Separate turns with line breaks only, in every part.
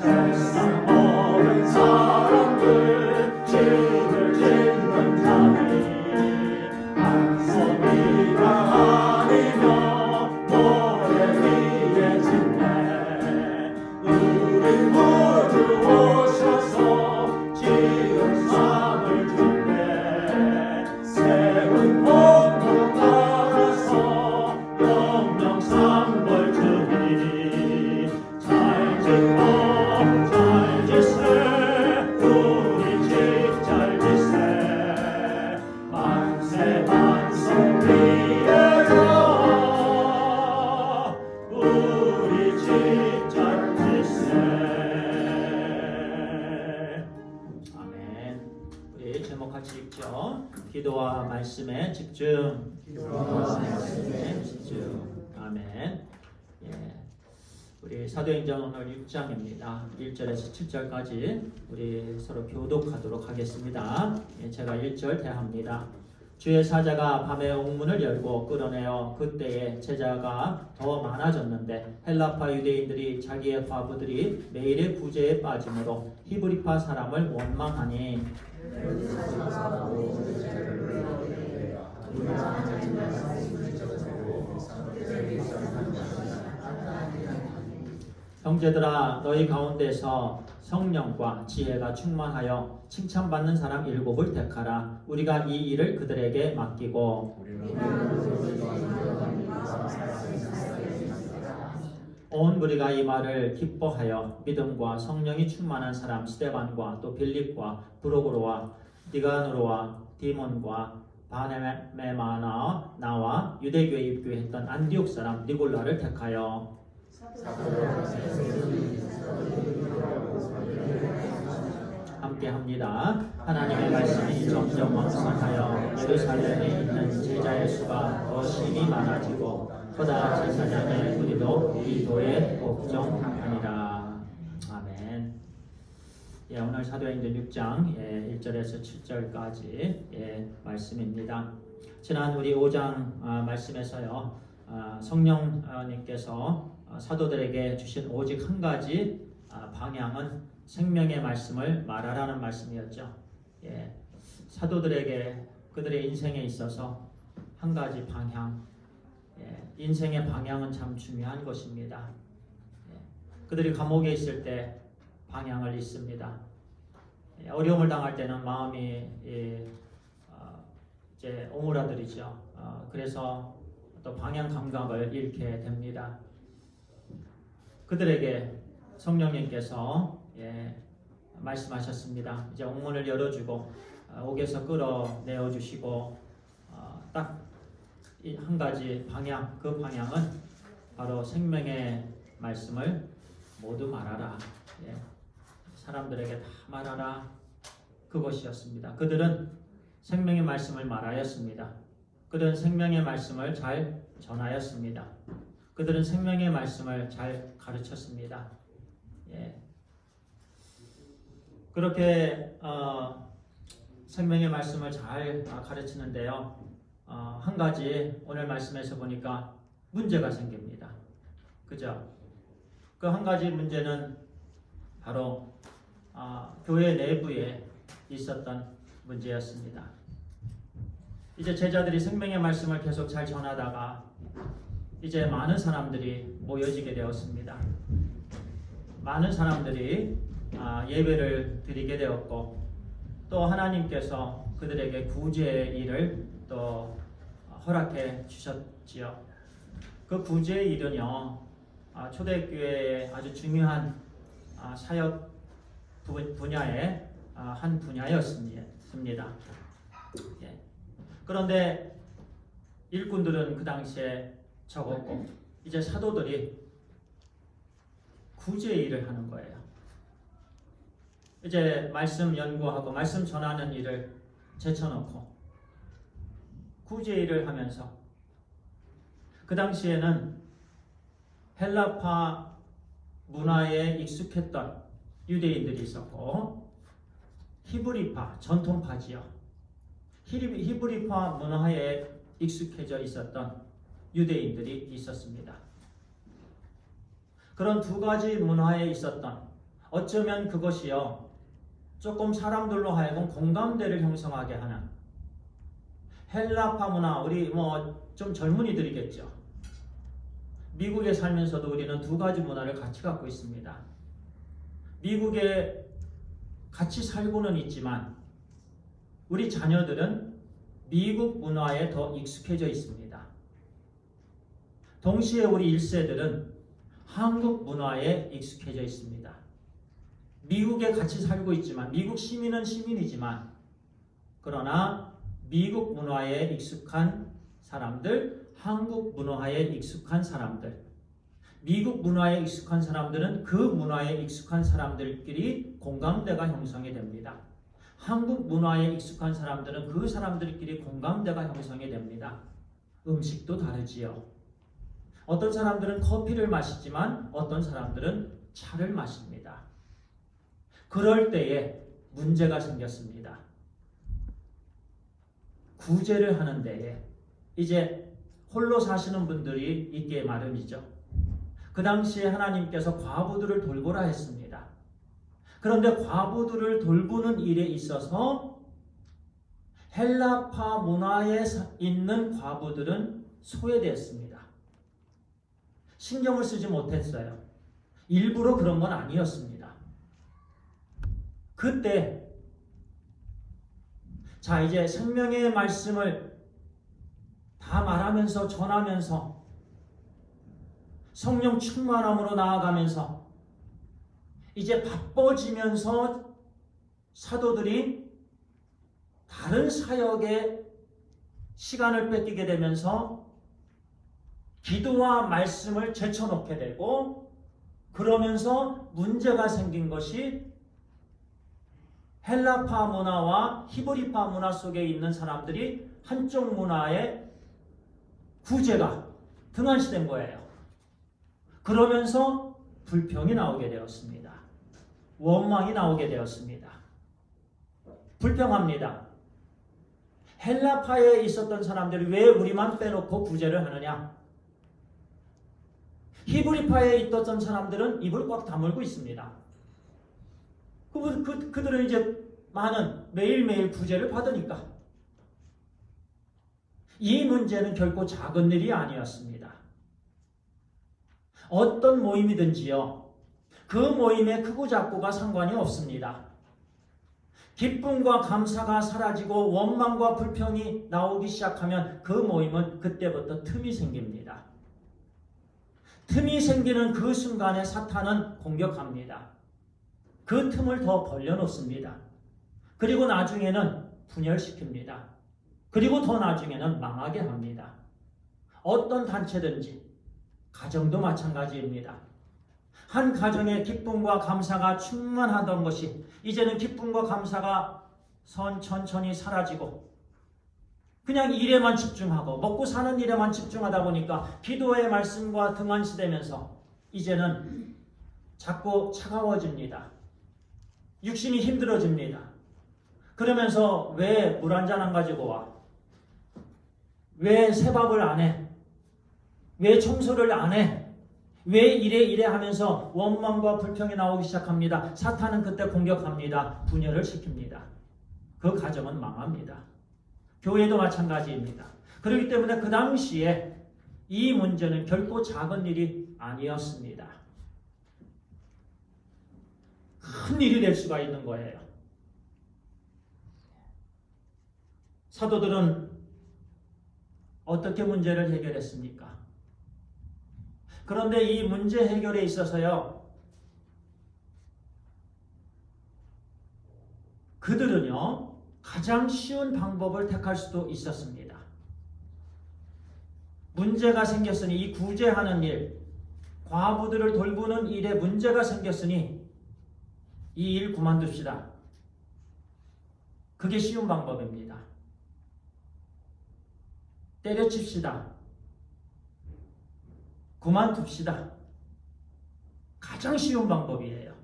세상 모든 사람들 집을 우리 제목 같이 읽죠 기도와 말씀에 집중 기도와 말씀에 집중 아멘 예. 우리 사도행전 오늘 6장입니다. 1절에서 7절까지 우리 서로 교독하도록 하겠습니다. 예, 제가 1절 대합니다. 주의 사자가 밤에 옥문을 열고 끌어내어 그때에 제자가 더 많아졌는데 헬라파 유대인들이 자기의 과부들이 매일의 구제에 빠짐으로 히브리파 사람을 원망하니 형제들아 너희 가운데서 성령과 지혜가 충만하여 칭찬받는 사람 일곱을 택하라. 우리가 이 일을 그들에게 맡기고 온 무리가 이 말을 기뻐하여 믿음과 성령이 충만한 사람 스테반과 또 빌립과 브로그로와 니가누로와 디몬과 바네메마나 나와 유대교에 입교했던 안디옥 사람 니골라를 택하여 함께 합니다. 하나님의 말씀이 점점 왕성하여 예루살렘에 있는 제자의 수가 더 심히 많아지고 보다 제사장의 우리도 이 도에 복종하니라. 아멘. 예, 오늘 사도행전 6장 예, 1절에서 7절까지 예, 말씀입니다. 지난 우리 5장 아, 말씀에서요 아, 성령님께서 아, 사도들에게 주신 오직 한 가지 아, 방향은 생명의 말씀을 말하라는 말씀이었죠. 예, 사도들에게 그들의 인생에 있어서 한 가지 방향, 예, 인생의 방향은 참 중요한 것입니다. 예, 그들이 감옥에 있을 때 방향을 잃습니다. 예, 어려움을 당할 때는 마음이 예, 어, 이제 오므라들이죠. 어, 그래서 또 방향 감각을 잃게 됩니다. 그들에게 성령님께서 예, 말씀하셨습니다. 이제 옥문을 열어주고 어, 옥에서 끌어내어 주시고 어, 딱 한 가지 방향, 그 방향은 바로 생명의 말씀을 모두 말하라. 예, 사람들에게 다 말하라. 그것이었습니다. 그들은 생명의 말씀을 말하였습니다. 그들은 생명의 말씀을 잘 전하였습니다. 그들은 생명의 말씀을 잘 가르쳤습니다. 예. 그렇게 어, 생명의 말씀을 잘 아, 가르치는데요. 어, 한 가지 오늘 말씀에서 보니까 문제가 생깁니다. 그죠? 그 한 가지 문제는 바로 어, 교회 내부에 있었던 문제였습니다. 이제 제자들이 생명의 말씀을 계속 잘 전하다가 이제 많은 사람들이 모여지게 되었습니다. 많은 사람들이 아, 예배를 드리게 되었고 또 하나님께서 그들에게 구제의 일을 또 허락해 주셨지요. 그 구제의 일은요 아, 초대교회의 아주 중요한 아, 사역 분- 분야의 아, 한 분야였습니다. 예. 그런데 일꾼들은 그 당시에 적었고 이제 사도들이 구제 일을 하는 거예요. 이제 말씀 연구하고 말씀 전하는 일을 제쳐놓고 구제 일을 하면서 그 당시에는 헬라파 문화에 익숙했던 유대인들이 있었고 히브리파 전통파지요. 히브리파 문화에 익숙해져 있었던 유대인들이 있었습니다. 그런 두 가지 문화에 있었던 어쩌면 그것이요. 조금 사람들로 하여금 공감대를 형성하게 하는 헬라파 문화 우리 뭐 좀 젊은이들이겠죠. 미국에 살면서도 우리는 두 가지 문화를 같이 갖고 있습니다. 미국에 같이 살고는 있지만 우리 자녀들은 미국 문화에 더 익숙해져 있습니다. 동시에 우리 1세들은 한국 문화에 익숙해져 있습니다. 미국에 같이 살고 있지만 미국 시민은 시민이지만 그러나 미국 문화에 익숙한 사람들, 한국 문화에 익숙한 사람들, 미국 문화에 익숙한 사람들은 그 문화에 익숙한 사람들끼리 공감대가 형성이 됩니다. 한국 문화에 익숙한 사람들은 그 사람들끼리 공감대가 형성이 됩니다. 음식도 다르지요. 어떤 사람들은 커피를 마시지만 어떤 사람들은 차를 마십니다. 그럴 때에 문제가 생겼습니다. 구제를 하는 데에 이제 홀로 사시는 분들이 있기에 마련이죠. 그 당시에 하나님께서 과부들을 돌보라 했습니다. 그런데 과부들을 돌보는 일에 있어서 헬라파 문화에 있는 과부들은 소외되었습니다. 신경을 쓰지 못했어요. 일부러 그런 건 아니었습니다. 그때 자 이제 생명의 말씀을 다 말하면서 전하면서 성령 충만함으로 나아가면서 이제 바빠지면서 사도들이 다른 사역에 시간을 뺏기게 되면서 기도와 말씀을 제쳐놓게 되고 그러면서 문제가 생긴 것이 헬라파 문화와 히브리파 문화 속에 있는 사람들이 한쪽 문화의 구제가 등한시된 거예요. 그러면서 불평이 나오게 되었습니다. 원망이 나오게 되었습니다. 불평합니다. 헬라파에 있었던 사람들이 왜 우리만 빼놓고 구제를 하느냐? 히브리파에 있었던 사람들은 입을 꽉 다물고 있습니다. 그, 그, 그들은 이제 많은 매일매일 구제를 받으니까 이 문제는 결코 작은 일이 아니었습니다. 어떤 모임이든지요. 그 모임의 크고 작고가 상관이 없습니다. 기쁨과 감사가 사라지고 원망과 불평이 나오기 시작하면 그 모임은 그때부터 틈이 생깁니다. 틈이 생기는 그 순간에 사탄은 공격합니다. 그 틈을 더 벌려놓습니다. 그리고 나중에는 분열시킵니다. 그리고 더 나중에는 망하게 합니다. 어떤 단체든지 가정도 마찬가지입니다. 한 가정의 기쁨과 감사가 충만하던 것이 이제는 기쁨과 감사가 선 천천히 사라지고 그냥 일에만 집중하고 먹고 사는 일에만 집중하다 보니까 기도의 말씀과 등한시되면서 이제는 자꾸 차가워집니다. 육신이 힘들어집니다. 그러면서 왜 물 한 잔 안 가지고 와? 왜 새밥을 안 해? 왜 청소를 안 해? 왜 이래 이래 하면서 원망과 불평이 나오기 시작합니다. 사탄은 그때 공격합니다. 분열을 시킵니다. 그 가정은 망합니다. 교회도 마찬가지입니다. 그렇기 때문에 그 당시에 이 문제는 결코 작은 일이 아니었습니다. 큰 일이 될 수가 있는 거예요. 사도들은 어떻게 문제를 해결했습니까? 그런데 이 문제 해결에 있어서요, 그들은요, 가장 쉬운 방법을 택할 수도 있었습니다. 문제가 생겼으니 이 구제하는 일, 과부들을 돌보는 일에 문제가 생겼으니 이 일 그만둡시다. 그게 쉬운 방법입니다. 때려칩시다. 그만둡시다. 가장 쉬운 방법이에요.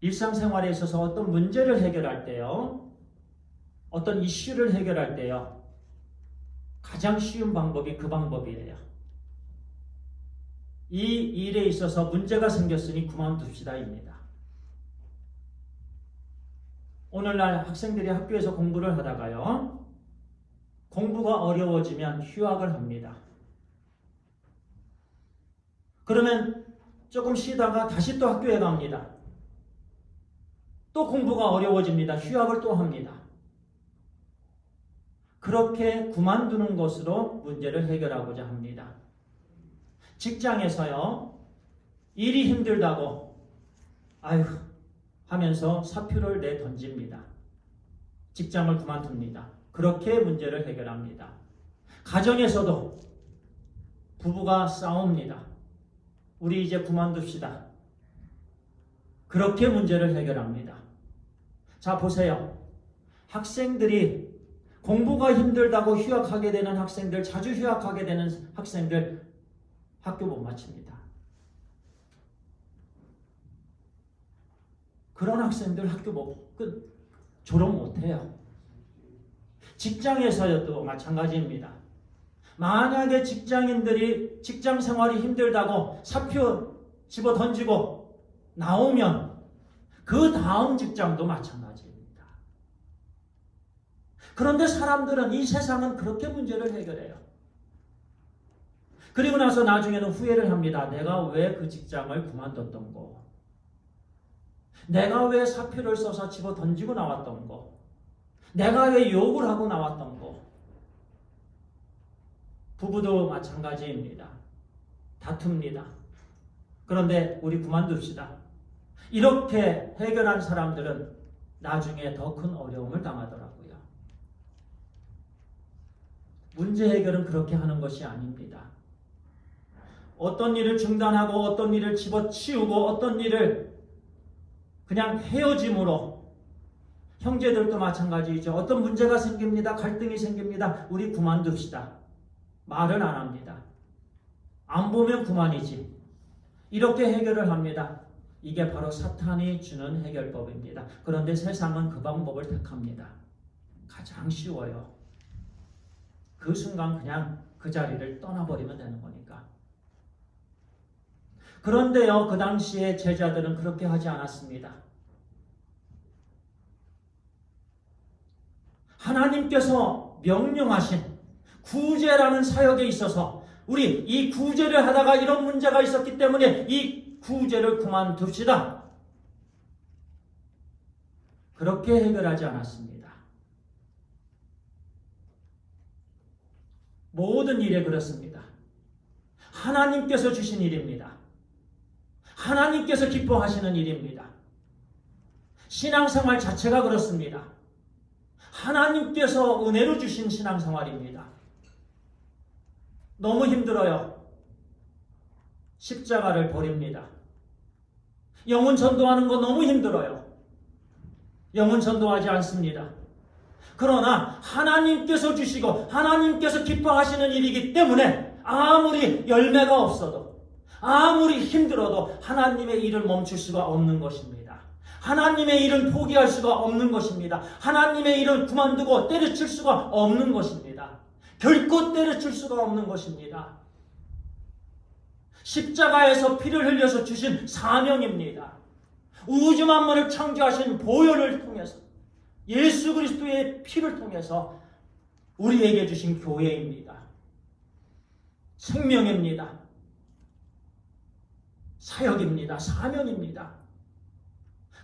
일상생활에 있어서 어떤 문제를 해결할 때요, 어떤 이슈를 해결할 때요, 가장 쉬운 방법이 그 방법이에요. 이 일에 있어서 문제가 생겼으니 그만둡시다입니다. 오늘날 학생들이 학교에서 공부를 하다가요. 공부가 어려워지면 휴학을 합니다. 그러면 조금 쉬다가 다시 또 학교에 갑니다. 또 공부가 어려워집니다. 휴학을 또 합니다. 그렇게 그만두는 것으로 문제를 해결하고자 합니다. 직장에서요, 일이 힘들다고, 아휴, 하면서 사표를 내 던집니다. 직장을 그만둡니다. 그렇게 문제를 해결합니다. 가정에서도 부부가 싸웁니다. 우리 이제 그만둡시다. 그렇게 문제를 해결합니다. 자, 보세요. 학생들이 공부가 힘들다고 휴학하게 되는 학생들, 자주 휴학하게 되는 학생들 학교 못 마칩니다. 그런 학생들 학교 못 끝, 졸업 못 해요. 직장에서도 마찬가지입니다. 만약에 직장인들이 직장 생활이 힘들다고 사표 집어 던지고 나오면 그 다음 직장도 마찬가지입니다. 그런데 사람들은 이 세상은 그렇게 문제를 해결해요. 그리고 나서 나중에는 후회를 합니다. 내가 왜 그 직장을 그만뒀던 거. 내가 왜 사표를 써서 집어 던지고 나왔던 거. 내가 왜 욕을 하고 나왔던 거. 부부도 마찬가지입니다. 다툽니다. 그런데 우리 그만둡시다. 이렇게 해결한 사람들은 나중에 더 큰 어려움을 당하더라고요. 문제 해결은 그렇게 하는 것이 아닙니다. 어떤 일을 중단하고 어떤 일을 집어치우고 어떤 일을 그냥 헤어짐으로 형제들도 마찬가지죠. 어떤 문제가 생깁니다. 갈등이 생깁니다. 우리 그만둡시다. 말은 안 합니다. 안 보면 그만이지. 이렇게 해결을 합니다. 이게 바로 사탄이 주는 해결법입니다. 그런데 세상은 그 방법을 택합니다. 가장 쉬워요. 그 순간 그냥 그 자리를 떠나버리면 되는 거니까. 그런데요, 그 당시에 제자들은 그렇게 하지 않았습니다. 하나님께서 명령하신 구제라는 사역에 있어서 우리 이 구제를 하다가 이런 문제가 있었기 때문에 이 구제를 그만둡시다. 그렇게 해결하지 않았습니다. 모든 일에 그렇습니다. 하나님께서 주신 일입니다. 하나님께서 기뻐하시는 일입니다. 신앙생활 자체가 그렇습니다. 하나님께서 은혜로 주신 신앙생활입니다. 너무 힘들어요. 십자가를 버립니다. 영혼 전도하는 거 너무 힘들어요. 영혼 전도하지 않습니다. 그러나 하나님께서 주시고 하나님께서 기뻐하시는 일이기 때문에 아무리 열매가 없어도 아무리 힘들어도 하나님의 일을 멈출 수가 없는 것입니다. 하나님의 일은 포기할 수가 없는 것입니다. 하나님의 일을 그만두고 때려칠 수가 없는 것입니다. 결코 때려칠 수가 없는 것입니다. 십자가에서 피를 흘려서 주신 사명입니다. 우주 만물을 창조하신 보혈을 통해서 예수 그리스도의 피를 통해서 우리에게 주신 교회입니다. 생명입니다. 사역입니다. 사명입니다.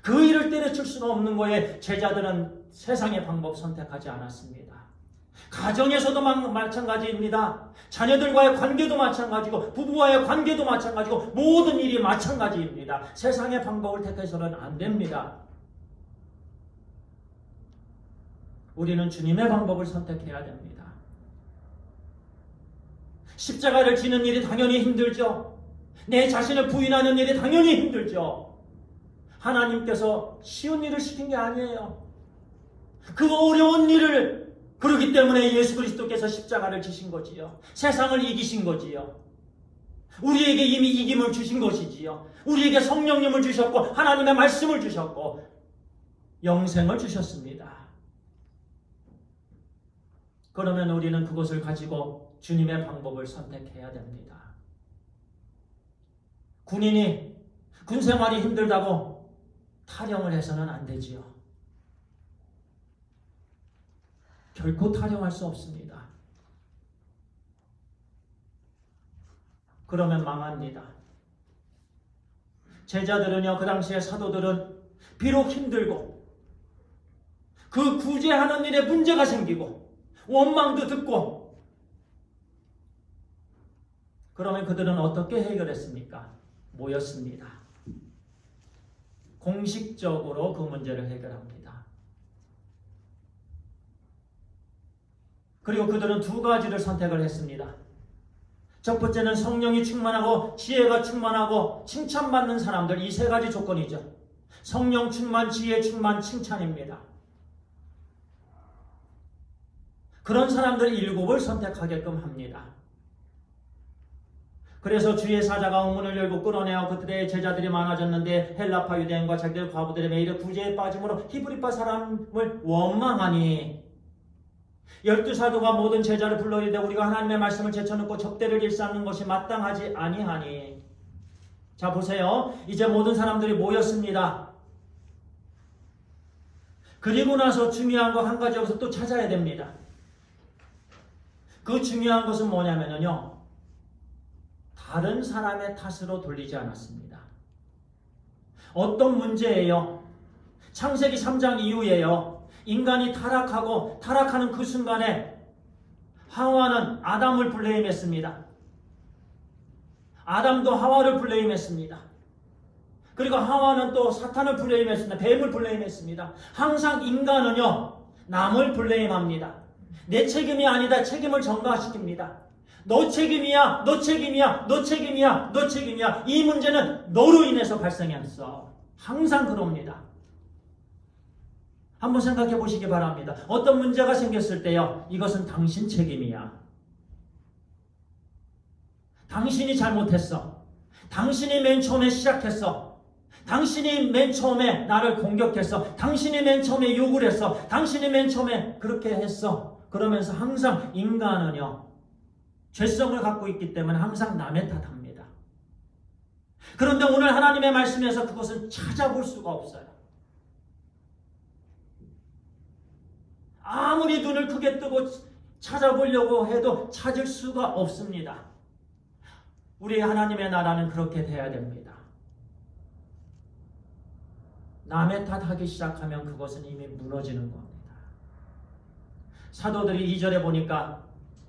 그 일을 때려칠 수가 없는 거에 제자들은 세상의 방법 선택하지 않았습니다. 가정에서도 마찬가지입니다. 자녀들과의 관계도 마찬가지고 부부와의 관계도 마찬가지고 모든 일이 마찬가지입니다. 세상의 방법을 택해서는 안 됩니다. 우리는 주님의 방법을 선택해야 됩니다. 십자가를 지는 일이 당연히 힘들죠. 내 자신을 부인하는 일이 당연히 힘들죠. 하나님께서 쉬운 일을 시킨 게 아니에요. 그 어려운 일을 그러기 때문에 예수 그리스도께서 십자가를 지신 거지요. 세상을 이기신 거지요. 우리에게 이미 이김을 주신 것이지요. 우리에게 성령님을 주셨고 하나님의 말씀을 주셨고 영생을 주셨습니다. 그러면 우리는 그것을 가지고 주님의 방법을 선택해야 됩니다. 군인이 군 생활이 힘들다고 타령을 해서는 안 되지요. 결코 타령할 수 없습니다. 그러면 망합니다. 제자들은요, 그 당시에 사도들은 비록 힘들고 그 구제하는 일에 문제가 생기고 원망도 듣고 그러면 그들은 어떻게 해결했습니까? 모였습니다. 공식적으로 그 문제를 해결합니다. 그리고 그들은 두 가지를 선택을 했습니다. 첫 번째는 성령이 충만하고 지혜가 충만하고 칭찬받는 사람들 이 세 가지 조건이죠. 성령 충만, 지혜 충만, 칭찬입니다. 그런 사람들 일곱을 선택하게끔 합니다. 그래서 주의 사자가 의문을 열고 끌어내어 그들의 제자들이 많아졌는데 헬라파 유대인과 자기들 과부들의 매일의 구제에 빠짐으로 히브리파 사람을 원망하니 열두 사도가 모든 제자를 불러 이르되 우리가 하나님의 말씀을 제쳐놓고 접대를 일삼는 것이 마땅하지 아니하니. 자 보세요. 이제 모든 사람들이 모였습니다. 그리고 나서 중요한 거 한 가지 여기서 또 찾아야 됩니다 그 중요한 것은 뭐냐면요 다른 사람의 탓으로 돌리지 않았습니다 어떤 문제예요 창세기 3장 이후에요 인간이 타락하고 타락하는 그 순간에 하와는 아담을 블레임했습니다. 아담도 하와를 블레임했습니다. 그리고 하와는 또 사탄을 블레임했습니다. 뱀을 블레임했습니다. 항상 인간은요 남을 블레임합니다. 내 책임이 아니다 책임을 전가시킵니다. 너 책임이야, 너 책임이야, 너 책임이야, 너 책임이야. 이 문제는 너로 인해서 발생했어. 항상 그럽니다. 한번 생각해 보시기 바랍니다. 어떤 문제가 생겼을 때요, 이것은 당신 책임이야. 당신이 잘못했어. 당신이 맨 처음에 시작했어. 당신이 맨 처음에 나를 공격했어. 당신이 맨 처음에 욕을 했어. 당신이 맨 처음에 그렇게 했어. 그러면서 항상 인간은요, 죄성을 갖고 있기 때문에 항상 남의 탓합니다. 그런데 오늘 하나님의 말씀에서 그것은 찾아볼 수가 없어요. 아무리 눈을 크게 뜨고 찾아보려고 해도 찾을 수가 없습니다. 우리 하나님의 나라는 그렇게 돼야 됩니다. 남의 탓하기 시작하면 그것은 이미 무너지는 겁니다. 사도들이 2절에 보니까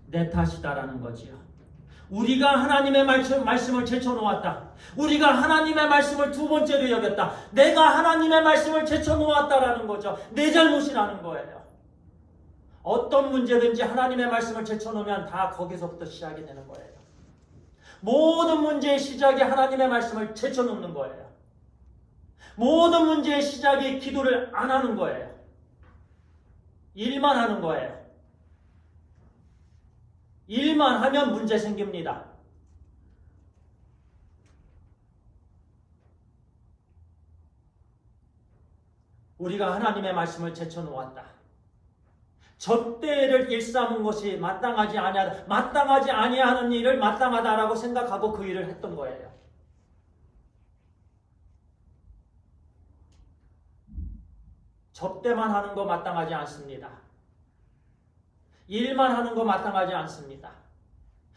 내 탓이다라는 거지요. 우리가 하나님의 말씀을 제쳐놓았다. 우리가 하나님의 말씀을 두 번째로 여겼다. 내가 하나님의 말씀을 제쳐놓았다라는 거죠. 내 잘못이라는 거예요. 어떤 문제든지 하나님의 말씀을 제쳐놓으면 다 거기서부터 시작이 되는 거예요. 모든 문제의 시작이 하나님의 말씀을 제쳐놓는 거예요. 모든 문제의 시작이 기도를 안 하는 거예요. 일만 하는 거예요. 일만 하면 문제 생깁니다. 우리가 하나님의 말씀을 제쳐놓았다. 접대를 일삼은 것이 마땅하지 아니하다. 마땅하지 아니하는 일을 마땅하다라고 생각하고 그 일을 했던 거예요. 접대만 하는 거 마땅하지 않습니다. 일만 하는 거 마땅하지 않습니다.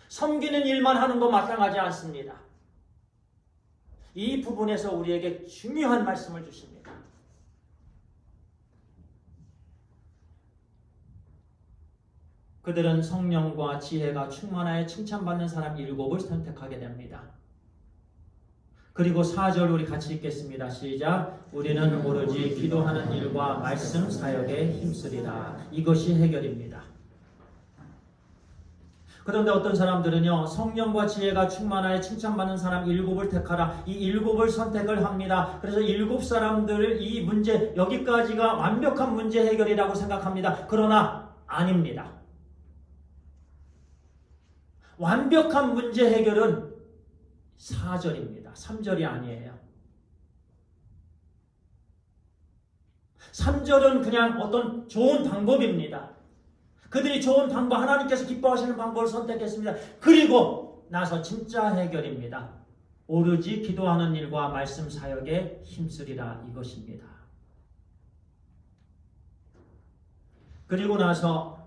섬기는 일만 하는 거 마땅하지 않습니다. 이 부분에서 우리에게 중요한 말씀을 주십니다. 그들은 성령과 지혜가 충만하여 칭찬받는 사람 일곱을 선택하게 됩니다. 그리고 4절 우리 같이 읽겠습니다. 시작. 우리는 오로지 기도하는 일과 말씀 사역에 힘쓰리라. 이것이 해결입니다. 그런데 어떤 사람들은요, 성령과 지혜가 충만하여 칭찬받는 사람 일곱을 택하라. 이 일곱을 선택을 합니다. 그래서 일곱 사람들을 이 문제, 여기까지가 완벽한 문제 해결이라고 생각합니다. 그러나 아닙니다. 완벽한 문제 해결은 4절입니다. 3절이 아니에요. 3절은 그냥 어떤 좋은 방법입니다. 그들이 좋은 방법, 하나님께서 기뻐하시는 방법을 선택했습니다. 그리고 나서 진짜 해결입니다. 오로지 기도하는 일과 말씀 사역에 힘쓰리라 이것입니다. 그리고 나서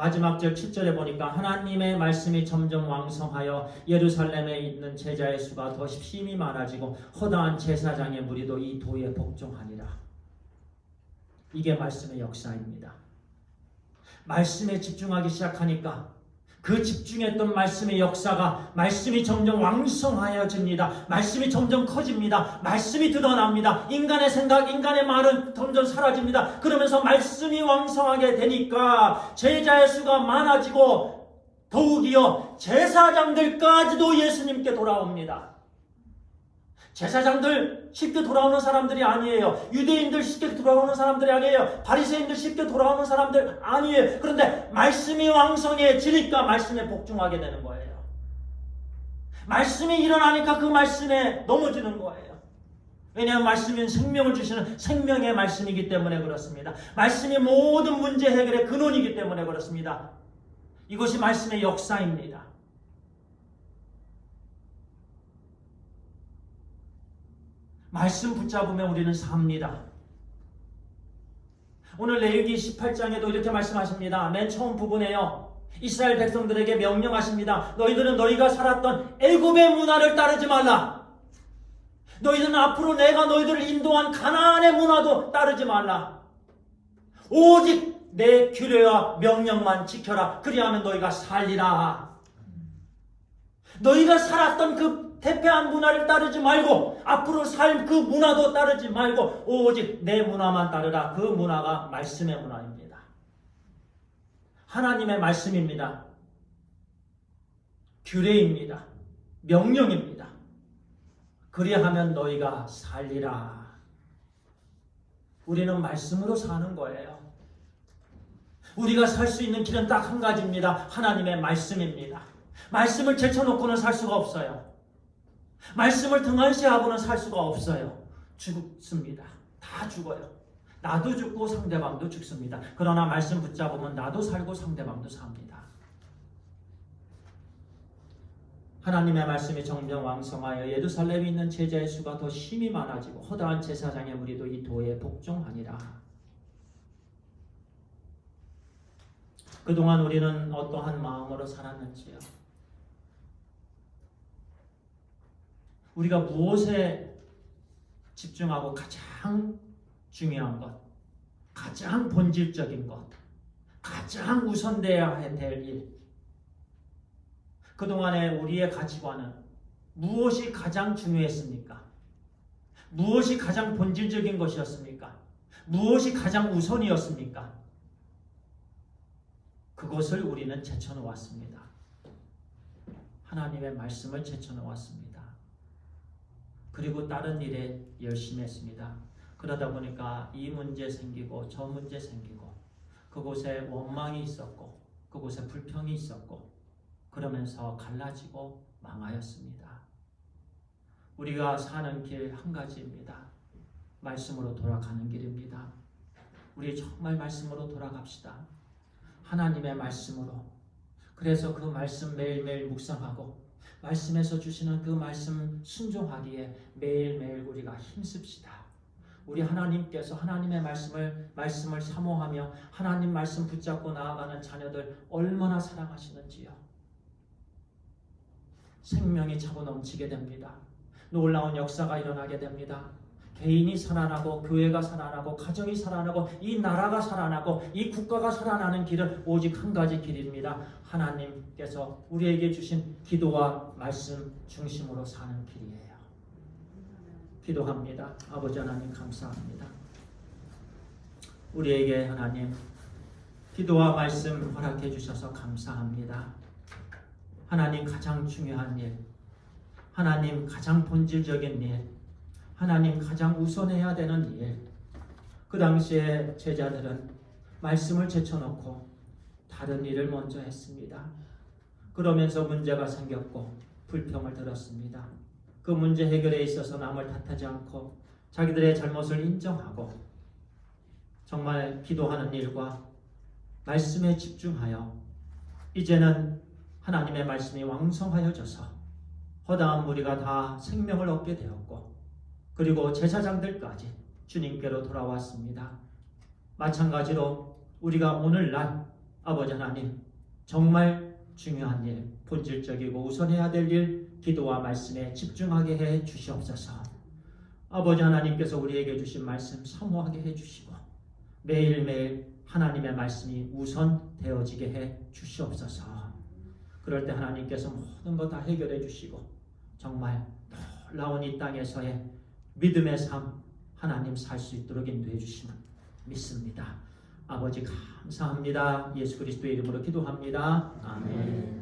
마지막 절 7절에 보니까 하나님의 말씀이 점점 왕성하여 예루살렘에 있는 제자의 수가 더 심히 많아지고 허다한 제사장의 무리도 이 도에 복종하니라. 이게 말씀의 역사입니다. 말씀에 집중하기 시작하니까 그 집중했던 말씀의 역사가 말씀이 점점 왕성하여집니다. 말씀이 점점 커집니다. 말씀이 드러납니다. 인간의 생각, 인간의 말은 점점 사라집니다. 그러면서 말씀이 왕성하게 되니까 제자의 수가 많아지고 더욱이요 제사장들까지도 예수님께 돌아옵니다. 제사장들 쉽게 돌아오는 사람들이 아니에요. 유대인들 쉽게 돌아오는 사람들이 아니에요. 바리새인들 쉽게 돌아오는 사람들 아니에요. 그런데 말씀이 왕성해지니까 말씀에 복종하게 되는 거예요. 말씀이 일어나니까 그 말씀에 넘어지는 거예요. 왜냐하면 말씀은 생명을 주시는 생명의 말씀이기 때문에 그렇습니다. 말씀이 모든 문제 해결의 근원이기 때문에 그렇습니다. 이것이 말씀의 역사입니다. 말씀 붙잡으면 우리는 삽니다. 오늘 레위기 18장에도 이렇게 말씀하십니다. 맨 처음 부분에요. 이스라엘 백성들에게 명령하십니다. 너희들은 너희가 살았던 애굽의 문화를 따르지 말라. 너희들은 앞으로 내가 너희들을 인도한 가나안의 문화도 따르지 말라. 오직 내 규례와 명령만 지켜라. 그리하면 너희가 살리라. 너희가 살았던 그 대표한 문화를 따르지 말고 앞으로 살 그 문화도 따르지 말고 오직 내 문화만 따르라. 그 문화가 말씀의 문화입니다. 하나님의 말씀입니다. 규례입니다. 명령입니다. 그리하면 너희가 살리라. 우리는 말씀으로 사는 거예요. 우리가 살 수 있는 길은 딱 한 가지입니다. 하나님의 말씀입니다. 말씀을 제쳐놓고는 살 수가 없어요. 말씀을 등한시하고는 살 수가 없어요. 죽습니다. 다 죽어요. 나도 죽고 상대방도 죽습니다. 그러나 말씀 붙잡으면 나도 살고 상대방도 삽니다. 하나님의 말씀이 점점 왕성하여 예루살렘에 있는 제자의 수가 더 심히 많아지고 허다한 제사장의 무리도 이 도에 복종하니라. 그동안 우리는 어떠한 마음으로 살았는지요? 우리가 무엇에 집중하고 가장 중요한 것, 가장 본질적인 것, 가장 우선돼야 될 일. 그동안에 우리의 가치관은 무엇이 가장 중요했습니까? 무엇이 가장 본질적인 것이었습니까? 무엇이 가장 우선이었습니까? 그것을 우리는 제쳐놓았습니다. 하나님의 말씀을 제쳐놓았습니다. 그리고 다른 일에 열심히 했습니다. 그러다 보니까 이 문제 생기고 저 문제 생기고 그곳에 원망이 있었고 그곳에 불평이 있었고 그러면서 갈라지고 망하였습니다. 우리가 사는 길 한 가지입니다. 말씀으로 돌아가는 길입니다. 우리 정말 말씀으로 돌아갑시다. 하나님의 말씀으로. 그래서 그 말씀 매일매일 묵상하고 말씀에서 주시는 그 말씀 순종하기에 매일매일 우리가 힘씁시다. 우리 하나님께서 하나님의 말씀을 말씀을 사모하며 하나님 말씀 붙잡고 나아가는 자녀들 얼마나 사랑하시는지요. 생명이 차고 넘치게 됩니다. 놀라운 역사가 일어나게 됩니다. 개인이 살아나고 교회가 살아나고 가정이 살아나고 이 나라가 살아나고 이 국가가 살아나는 길은 오직 한 가지 길입니다. 하나님께서 우리에게 주신 기도와 말씀 중심으로 사는 길이에요. 기도합니다. 아버지 하나님 감사합니다. 우리에게 하나님 기도와 말씀 허락해 주셔서 감사합니다. 하나님 가장 중요한 일, 하나님 가장 본질적인 일, 하나님 가장 우선해야 되는 일. 그 당시에 제자들은 말씀을 제쳐놓고 다른 일을 먼저 했습니다. 그러면서 문제가 생겼고 불평을 들었습니다. 그 문제 해결에 있어서 남을 탓하지 않고 자기들의 잘못을 인정하고 정말 기도하는 일과 말씀에 집중하여 이제는 하나님의 말씀이 왕성하여져서 허다한 무리가 다 생명을 얻게 되었고 그리고 제사장들까지 주님께로 돌아왔습니다. 마찬가지로 우리가 오늘날 아버지 하나님 정말 중요한 일, 본질적이고 우선해야 될 일, 기도와 말씀에 집중하게 해 주시옵소서. 아버지 하나님께서 우리에게 주신 말씀 사모하게 해 주시고 매일매일 하나님의 말씀이 우선 되어지게 해 주시옵소서. 그럴 때 하나님께서 모든 것 다 해결해 주시고 정말 놀라운 이 땅에서의 믿음의 삶 하나님 살 수 있도록 인도해 주시는 믿습니다. 아버지 감사합니다. 예수 그리스도의 이름으로 기도합니다. 아멘.